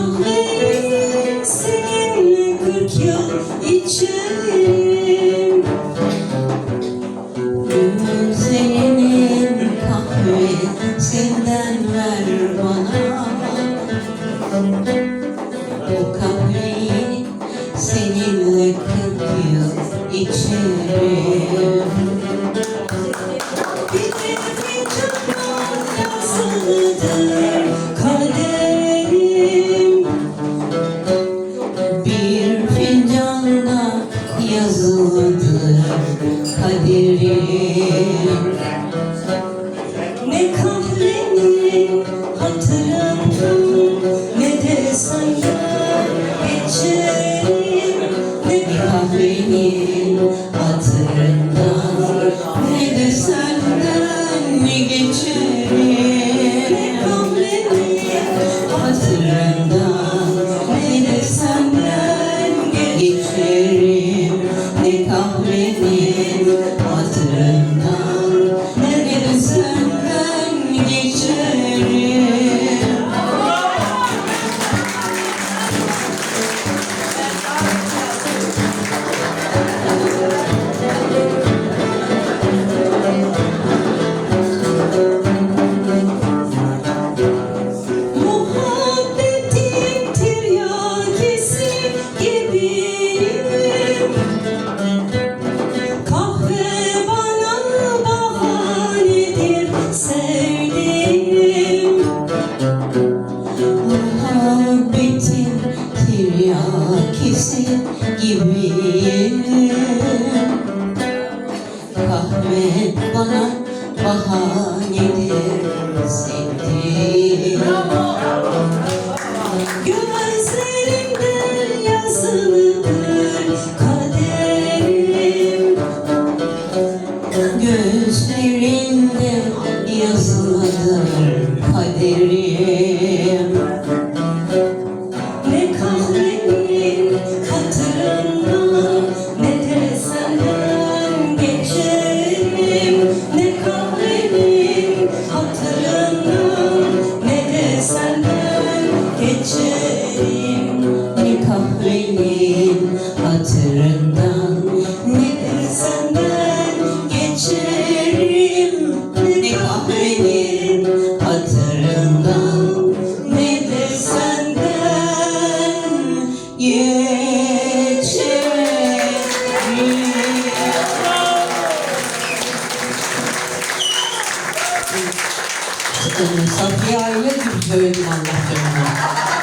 kahve seninle kırk yıl içerim Güzelim kahve senden ver bana O kahveyi seninle kırk yıl içerim yazılıdır kaderim. Ne kahvenin hatırından ne senden geçerim. Ne kahvenin hatırından Muhabbetin tiryakisi gibiyim. Kahve bana bahanedir sevdiğim Gözlerimde Safiye Ayla gibi söyledim Allah canına.